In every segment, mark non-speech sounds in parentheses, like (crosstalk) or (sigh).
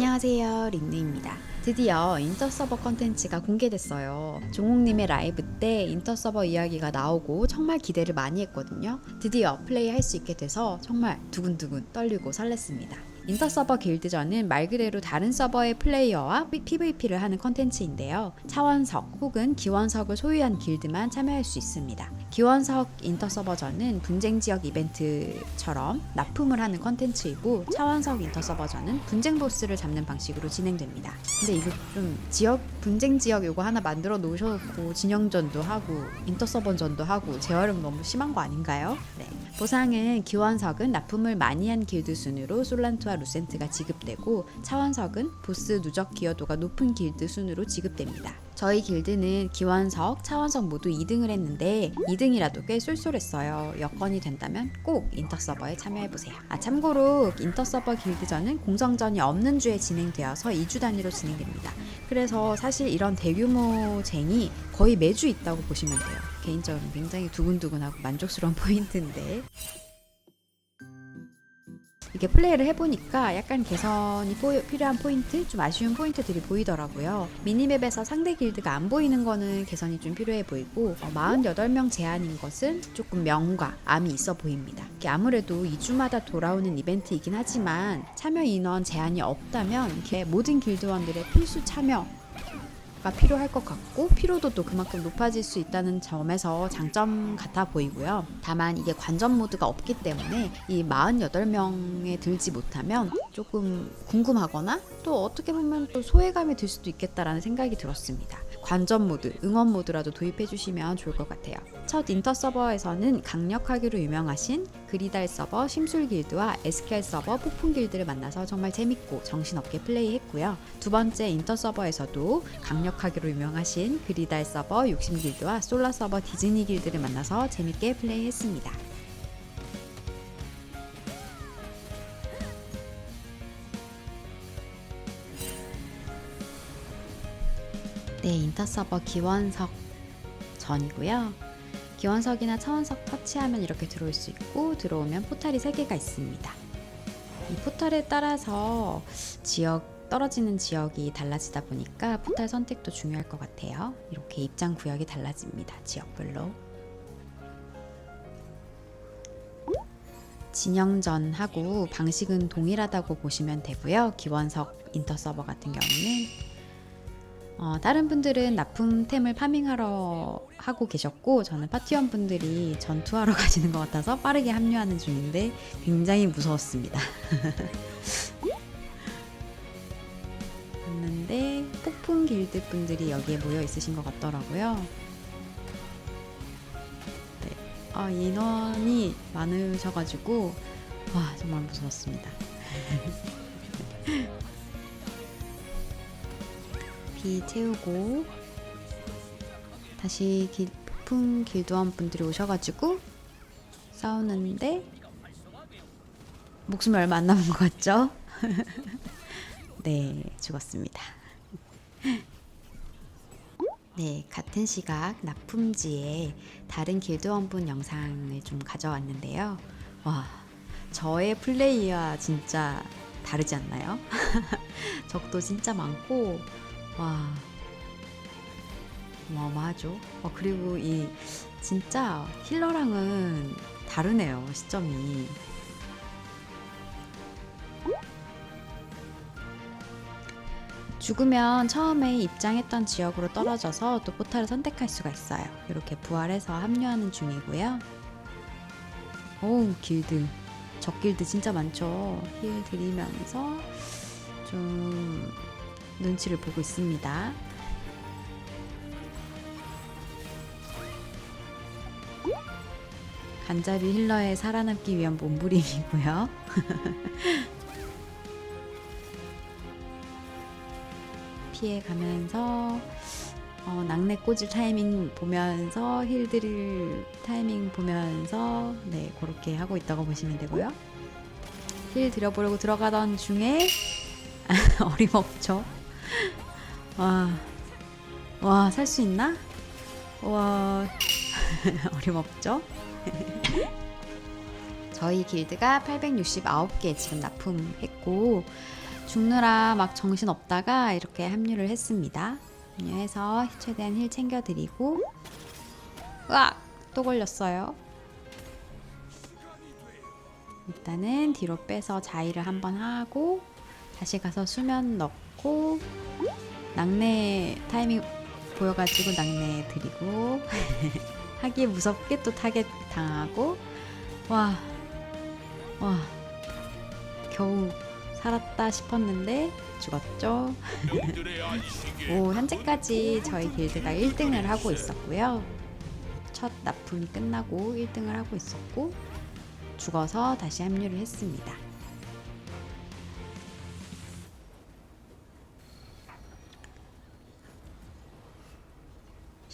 안녕하세요 린누입니다. 드디어 인터서버 컨텐츠가 공개됐어요. 종욱님의 라이브 때 인터서버 이야기가 나오고 정말 기대를 많이 했거든요. 드디어 플레이 할 수 있게 돼서 정말 두근두근 떨리고 설렜습니다 인터 서버 길드전은 말 그대로 다른 서버의 플레이어와 PVP를 하는 컨텐츠인데요. 차원석 혹은 기원석을 소유한 길드만 참여할 수 있습니다. 기원석 인터 서버전은 분쟁 지역 이벤트처럼 납품을 하는 컨텐츠이고 차원석 인터 서버전은 분쟁 보스를 잡는 방식으로 진행됩니다. 근데 이거 좀 지역 분쟁 지역 요거 하나 만들어 놓으셨고 진영전도 하고 인터 서버전도 하고 재활용 너무 심한 거 아닌가요? 네. 보상은 기원석은 납품을 많이 한 길드 순으로 솔란 트와 루센트가 지급되고 차원석은 보스 누적 기여도가 높은 길드 순으로 지급됩니다. 저희 길드는 기원석, 차원석 모두 2등을 했는데 2등이라도 꽤 쏠쏠했어요. 여건이 된다면 꼭 인터서버에 참여해보세요. 아 참고로 인터서버 길드전은 공성전이 없는 주에 진행되어서 2주 단위로 진행됩니다. 그래서 사실 이런 대규모 쟁이 거의 매주 있다고 보시면 돼요. 개인적으로 굉장히 두근두근하고 만족스러운 (laughs) 포인트인데 이게 플레이를 해보니까 약간 개선이 포- 필요한 포인트, 좀 아쉬운 포인트들이 보이더라고요. 미니맵에서 상대 길드가 안 보이는 거는 개선이 좀 필요해 보이고 어, 48명 제한인 것은 조금 명과 암이 있어 보입니다. 아무래도 2주마다 돌아오는 이벤트이긴 하지만 참여 인원 제한이 없다면 모든 길드원들의 필수 참여 가 필요할 것 같고 피로도도 그만큼 높아질 수 있다는 점에서 장점 같아 보이고요. 다만 이게 관전 모드가 없기 때문에 이 48명에 들지 못하면 조금 궁금하거나 또 어떻게 보면 또 소외감이 들 수도 있겠다라는 생각이 들었습니다. 관전 모드, 응원 모드라도 도입해 주시면 좋을 것 같아요. 첫 인터 서버에서는 강력하기로 유명하신 그리달 서버 심술 길드와 에스켈 서버 폭풍 길드를 만나서 정말 재밌고 정신없게 플레이했고요. 두 번째 인터 서버에서도 강력하기로 유명하신 그리달 서버 욕심 길드와 솔라 서버 디즈니 길드를 만나서 재밌게 플레이했습니다. 네, 인터 서버 기원석 전이고요. 기원석이나 차원석 터치하면 이렇게 들어올 수 있고 들어오면 포탈이 3개가 있습니다. 이 포탈에 따라서 지역 떨어지는 지역이 달라지다 보니까 포탈 선택도 중요할 것 같아요. 이렇게 입장 구역이 달라집니다. 지역별로. 진영전하고 방식은 동일하다고 보시면 되고요. 기원석 인터 서버 같은 경우는 어, 다른 분들은 납품템을 파밍하러 하고 계셨고 저는 파티원 분들이 전투하러 (laughs) 가시는 것 같아서 빠르게 합류하는 중인데 굉장히 무서웠습니다. (laughs) 봤는데 폭풍 길드 분들이 여기에 모여 있으신 것 같더라고요. 네, 아, 인원이 많으셔가지고 와 정말 무서웠습니다. (laughs) 비 채우고 다시 길, 폭풍 길드원 분들이 오셔가지고 싸우는데 목숨이 얼마 안 남은 것 같죠? (laughs) 네, 죽었습니다. (laughs) 네, 같은 시각 납품지에 다른 길드원분 영상을 좀 가져왔는데요. 와, 저의 플레이와 진짜 다르지 않나요? (laughs) 적도 진짜 많고 와 어마어마하죠. 어, 그리고 이 진짜 힐러랑은 다르네요 시점이. 죽으면 처음에 입장했던 지역으로 떨어져서 또 포탈을 선택할 수가 있어요. 이렇게 부활해서 합류하는 중이고요. 오 길드 적 길드 진짜 많죠. 힐 드리면서 좀 눈치를 보고 있습니다. 간잡이 힐러의 살아남기 위한 몸부림이고요. (laughs) 피해 가면서 어, 낙내 꽂을 타이밍 보면서 힐 드릴 타이밍 보면서 네 그렇게 하고 있다고 보시면 되고요. 힐 드려보려고 들어가던 중에 (laughs) 어림없죠. 와, 와, 살 수 있나? 와, (laughs) 어림없죠? (laughs) 저희 길드가 869개 지금 납품했고, 죽느라 막 정신 없다가 이렇게 합류를 했습니다. 합류해서 최대한 힐 챙겨드리고 으악! 또 걸렸어요. 일단은 뒤로 빼서 자의를 한번 하고 다시 가서 수면 넣고 낙내 타이밍 보여가지고 낙내 드리고 (laughs) 하기 무섭게 또 타겟 당하고 와, 와, 겨우 살았다 싶었는데 죽었죠. (laughs) 오, 현재까지 저희 길드가 1등을 하고 있었고요. 첫 납품이 끝나고 1등을 하고 있었고 죽어서 다시 합류를 했습니다.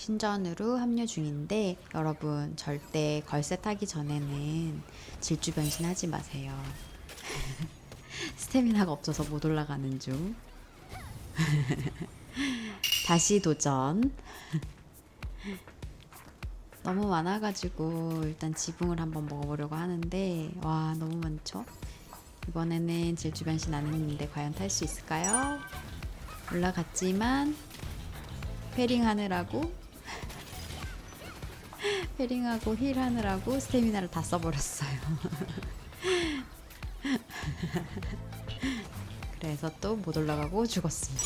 신전으로 합류 중인데 여러분 절대 걸셋 하기 전에는 질주 변신하지 마세요. (laughs) 스태미나가 없어서 못 올라가는 중. (laughs) 다시 도전. (laughs) 너무 많아가지고 일단 지붕을 한번 먹어보려고 하는데 와 너무 많죠? 이번에는 질주 변신 안 했는데 과연 탈 수 있을까요? 올라갔지만 패링 하느라고 패링하고 힐 하느라고 스태미나를 다 써버렸어요. (laughs) 그래서 또 못 올라가고 죽었습니다.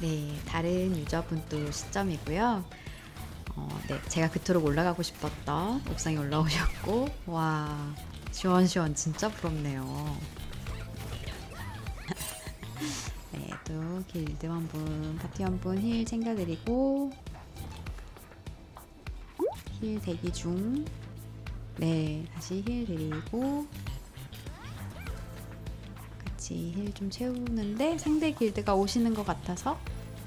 네, 다른 유저분 또 시점이고요. 어, 네, 제가 그토록 올라가고 싶었던 옥상에 올라오셨고, 와, 시원시원 진짜 부럽네요. (laughs) 네, 또 길드 한 분, 파티 한 분 힐 챙겨드리고, 힐 대기 중. 네, 다시 힐 드리고, 같이 힐 좀 채우는데 상대 길드가 오시는 것 같아서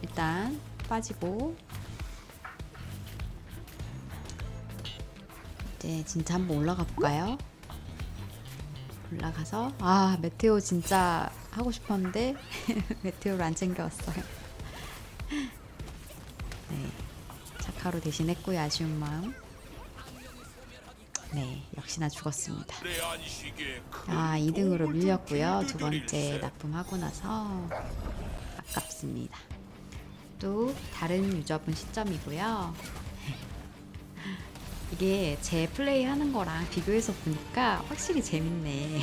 일단 빠지고 이제 진짜 한번 올라가 볼까요? 올라가서 아 메테오 진짜 하고 싶었는데 (laughs) 메테오를 안 챙겨왔어요. (laughs) 네, 착하로 대신했고요 아쉬운 마음. 네, 역시나 죽었습니다. 아, 2등으로 밀렸고요. 두 번째 납품하고 나서 아깝습니다. 또 다른 유저분 시점이고요. (laughs) 이게 제 플레이 하는 거랑 비교해서 보니까 확실히 재밌네.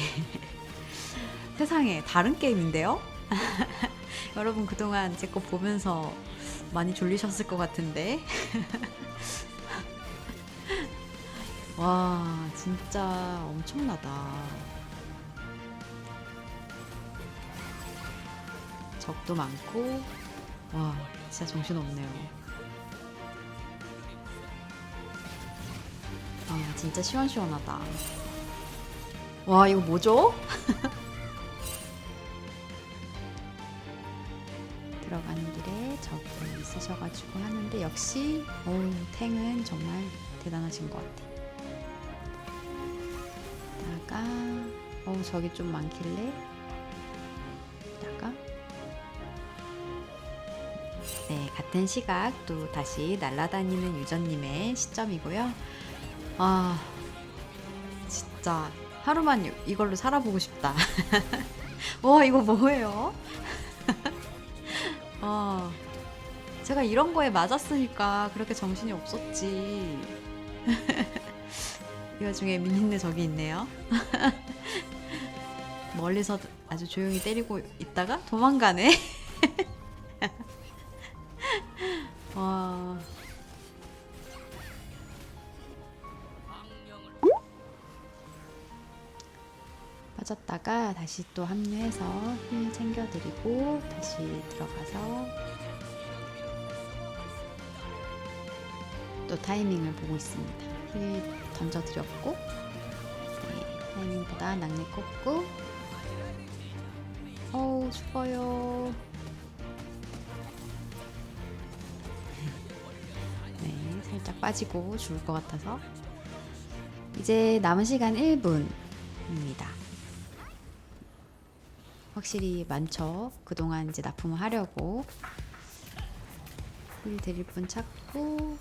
(laughs) 세상에 다른 게임인데요? (laughs) 여러분 그동안 제 거 보면서 많이 졸리셨을 것 같은데. 와, 진짜 엄청나다. 적도 많고, 와, 진짜 정신없네요. 아, 진짜 시원시원하다. 와, 이거 뭐죠? (laughs) 들어가는 길에 적이 있으셔가지고 하는데, 역시, 어우, 탱은 정말 대단하신 것 같아요. 다가 어우 저기 좀 많길래. 다가. 네 같은 시각 또 다시 날아다니는 유저님의 시점이고요. 아 진짜 하루만 이- 이걸로 살아보고 싶다. 와 (laughs) 이거 뭐예요? 아 (laughs) 제가 이런 거에 맞았으니까 그렇게 정신이 없었지 (laughs) 이 와중에 민희네 저기 있네요. (laughs) 멀리서 아주 조용히 때리고 있다가 도망가네. (laughs) 와. 빠졌다가 다시 또 합류해서 힐 챙겨드리고 다시 들어가서 또 타이밍을 보고 있습니다. 힐 던져드렸고 네, 타이밍보다 낙내 꽂고. 어우 죽어요. (laughs) 네 살짝 빠지고 죽을 것 같아서. 이제 남은 시간 1분입니다. 확실히 많죠? 그동안 이제 납품을 하려고. 힐 드릴 분 찾고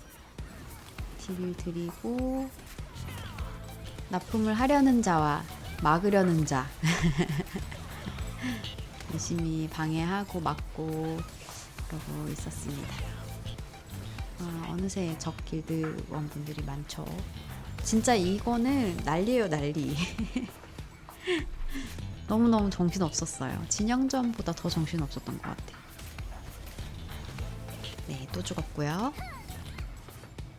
딜을 드리고 납품을 하려는 자와 막으려는 자 (laughs) 열심히 방해하고 막고 그러고 있었습니다. 아, 어느새 적 길드원 분들이 많죠. 진짜 이거는 난리예요 난리. (laughs) 너무너무 정신 없었어요. 진영전보다 더 정신 없었던 것 같아요. 네, 또 죽었고요.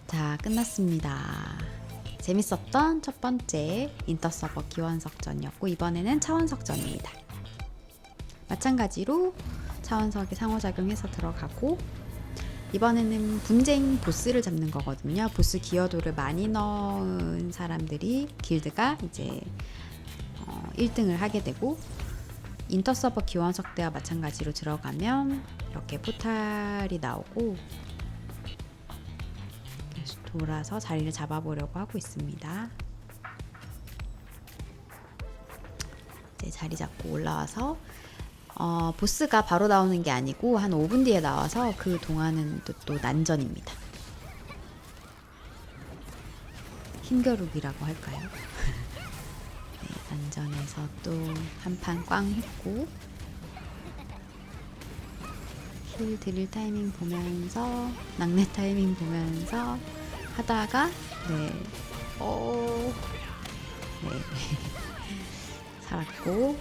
자, 끝났습니다. 재밌었던 첫 번째 인터서버 기원석전이었고 이번에는 차원석전입니다. 마찬가지로 차원석이 상호작용해서 들어가고 이번에는 분쟁 보스를 잡는 거거든요. 보스 기여도를 많이 넣은 사람들이 길드가 이제 어, 1등을 하게 되고 인터서버 기원석 때와 마찬가지로 들어가면 이렇게 포탈이 나오고 돌아서 자리를 잡아보려고 하고 있습니다. 이제 자리 잡고 올라와서 어, 보스가 바로 나오는 게 아니고 한 5분 뒤에 나와서 그 동안은 또, 또 난전입니다. 힘겨루기라고 할까요? (laughs) 네, 난전에서 또 한 판 꽝 했고 힐 드릴 타이밍 보면서 낙내 타이밍 보면서 하다가 네, 어, 네, (laughs) 살았고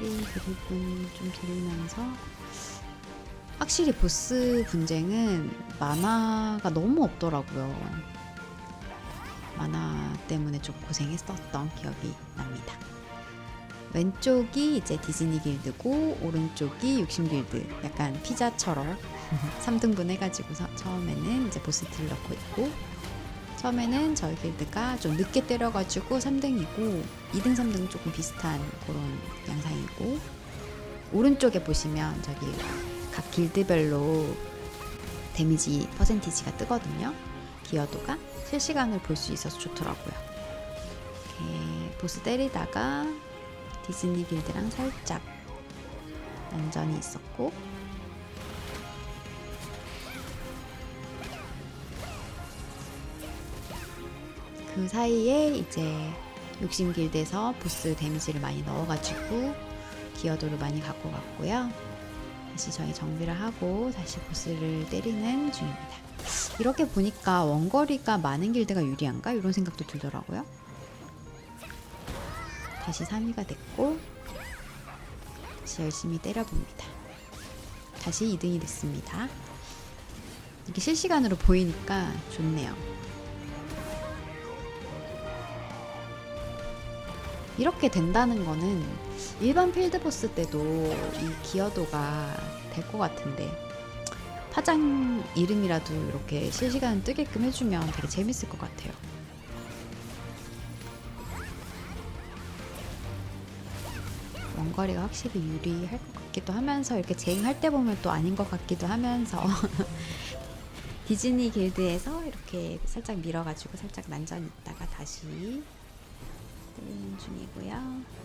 힐 드릴 분좀 드리면서 확실히 보스 분쟁은 만화가 너무 없더라고요. 만화 때문에 좀 고생했었던 기억이 납니다. 왼쪽이 이제 디즈니 길드고 오른쪽이 육심 길드. 약간 피자처럼 (laughs) 3등분 해가지고 처음에는 이제 보스 딜 넣고 있고 처음에는 저희 길드가 좀 늦게 때려가지고 3등이고 2등, 3등 조금 비슷한 그런 양상이고 오른쪽에 보시면 저기 각 길드별로 데미지 퍼센티지가 뜨거든요. 기여도가 실시간을 볼 수 있어서 좋더라고요. 이렇게 보스 때리다가 디즈니 길드랑 살짝 난전이 있었고 그 사이에 이제 욕심 길드에서 보스 데미지를 많이 넣어가지고 기여도를 많이 갖고 갔고요. 다시 저희 정비를 하고 다시 보스를 때리는 중입니다. 이렇게 보니까 원거리가 많은 길드가 유리한가? 이런 생각도 들더라고요. 다시 3위가 됐고 다시 열심히 때려봅니다. 다시 2등이 됐습니다. 이게 실시간으로 보이니까 좋네요. 이렇게 된다는 거는 일반 필드보스 때도 이 기여도가 될 것 같은데 파장 이름이라도 이렇게 실시간 뜨게끔 해주면 되게 재밌을 것 같아요. 원거리가 확실히 유리할 것 같기도 하면서 이렇게 제잉할 때 보면 또 아닌 것 같기도 하면서 (laughs) 디즈니 길드에서 이렇게 살짝 밀어가지고 살짝 난전 있다가 다시 때리는 중이고요.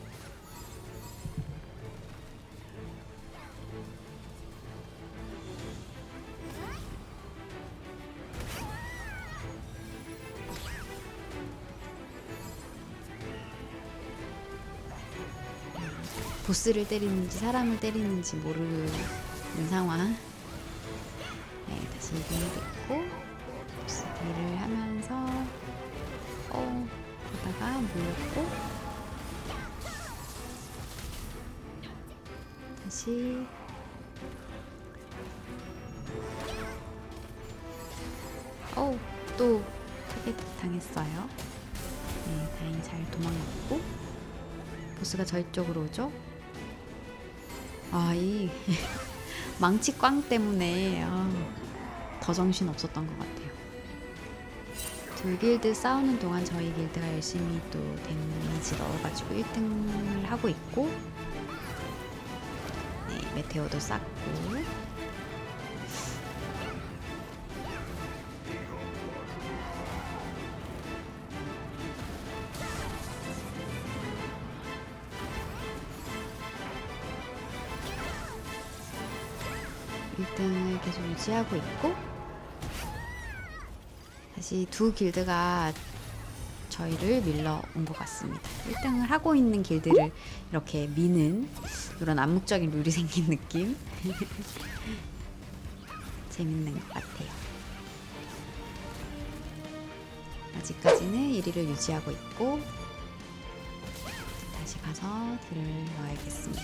보스를 때리는지 사람을 때리는지 모르는 상황. 네, 다시 이동이 됐고 보스 딜을 하면서 어 보다가 물렸고 다시 어또 타겟 당했어요. 네, 다행히 잘 도망갔고 보스가 저희 쪽으로 오죠. 아, 이 (laughs) 망치 꽝 때문에 아, 더 정신 없었던 것 같아요. 두 길드 싸우는 동안 저희 길드가 열심히 또 데미지 넣어가지고 1등을 하고 있고 네, 메테오도 쌓고 일등을 계속 유지하고 있고 다시 두 길드가 저희를 밀러 온 것 같습니다. 1등을 하고 있는 길드를 이렇게 미는 이런 암묵적인 룰이 (laughs) 생긴 느낌 (laughs) 재밌는 것 같아요. 아직까지는 1위를 유지하고 있고 다시 가서 딜을 넣어야겠습니다.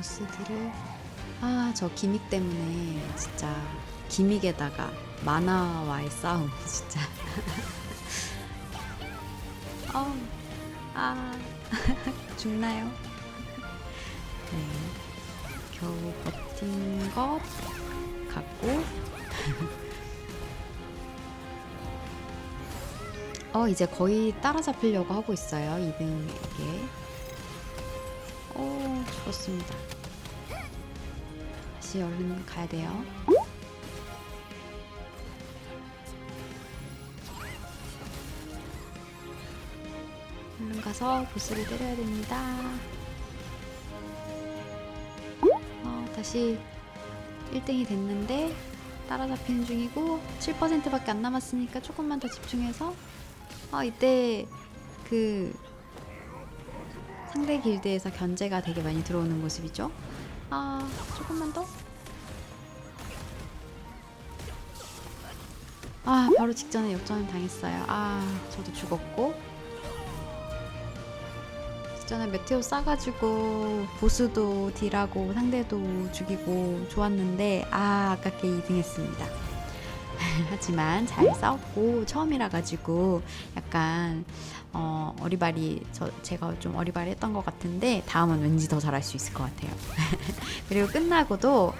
보스들을 아 저 기믹 때문에 진짜 기믹에다가 만화와의 싸움 (laughs) 진짜. 어, 아 (laughs) 죽나요? 네. 겨우 버틴 것 같고. (laughs) 어 이제 거의 따라잡히려고 하고 있어요 2등에게 오 죽었습니다. 다시 얼른 가야 돼요. 얼른 가서 보스를 때려야 됩니다. 어, 다시 1등이 됐는데 따라잡히는 중이고 7%밖에 안 남았으니까 조금만 더 집중해서 아 이때 그 상대 길드에서 견제가 되게 많이 들어오는 모습이죠. 아 조금만 더. 아 바로 직전에 역전을 당했어요. 아 저도 죽었고 직전에 메테오 싸가지고 보스도 딜하고 상대도 죽이고 좋았는데 아 아깝게 2등 했습니다. (laughs) 하지만 잘 싸웠고 처음이라 가지고 약간 어, 어리바리 저 제가 좀 어리바리했던 것 같은데 다음은 왠지 더 잘할 수 있을 것 같아요. (laughs) 그리고 끝나고도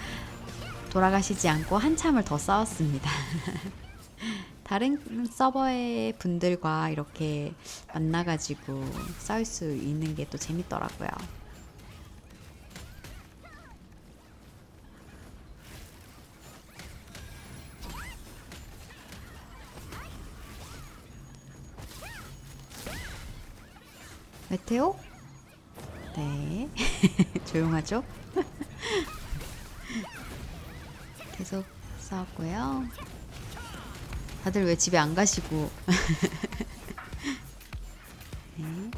돌아가시지 않고 한참을 더 싸웠습니다. (laughs) 다른 서버의 분들과 이렇게 만나가지고 싸울 수 있는 게 또 재밌더라고요. 메테오? 네. (laughs) 조용하죠? (laughs) 계속 싸웠고요. 다들 왜 집에 안 가시고. (laughs) 네.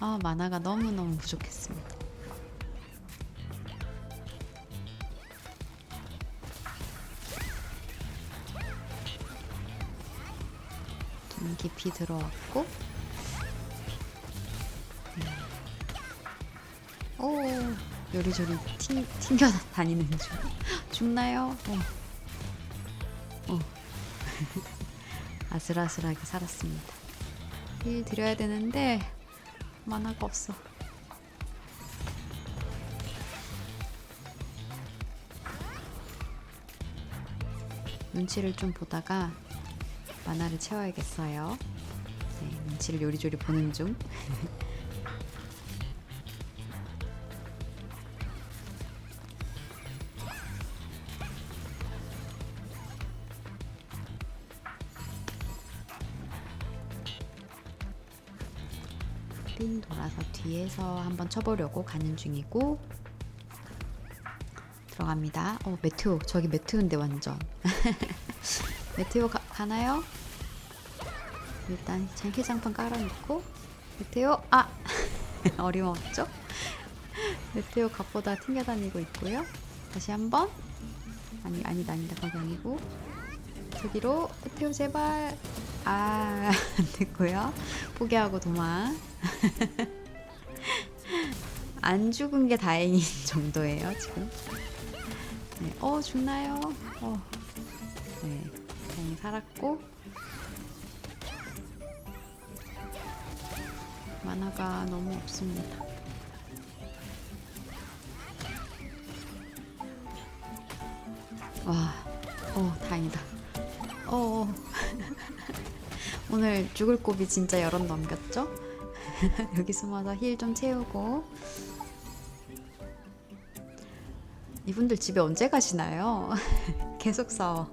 아, 만화가 너무너무 부족했습니다. 좀 깊이 들어왔고. 오 요리조리 튕, 튕겨 다니는 중 (laughs) 죽나요? 어. 어. (laughs) 아슬아슬하게 살았습니다 힐 드려야 되는데 만화가 없어 눈치를 좀 보다가 만화를 채워야겠어요 네, 눈치를 요리조리 보는 중 (laughs) 띵 돌아서 뒤에서 한번 쳐보려고 가는 중이고 들어갑니다. 어 메테오 저기 메테오인데 완전 (laughs) 메테오 가, 가나요? 일단 장기장판 깔아놓고 메테오 아 (laughs) 어림없죠? 메테오 갓보다 튕겨다니고 있고요. 다시 한번 아니 아니다 아니다 거기 아니고 저기로 메테오 제발 아 (laughs) 안 됐고요 포기하고 도망 (laughs) 안 죽은 게 다행인 (laughs) 정도예요 지금 네. 어 죽나요 어. 네 다행히 살았고 만화가 너무 없습니다 와, 어, 다행이다. 어, 오늘 죽을 고비 진짜 여럿 넘겼죠? (laughs) 여기 숨어서 힐 좀 채우고. 이분들 집에 언제 가시나요? (laughs) 계속 싸워.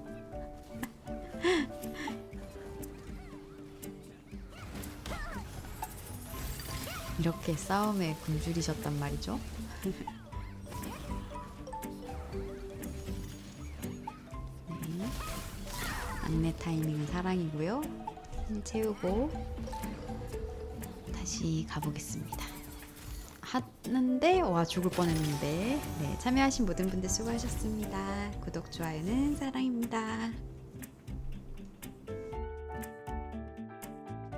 (laughs) 이렇게 싸움에 굶주리셨단 말이죠? 네. 안내 타이밍은 사랑이고요. 힘 채우고 다시 가보겠습니다. 하는데 와 죽을 뻔했는데 네, 참여하신 모든 분들 수고하셨습니다. 구독 좋아요는 사랑입니다.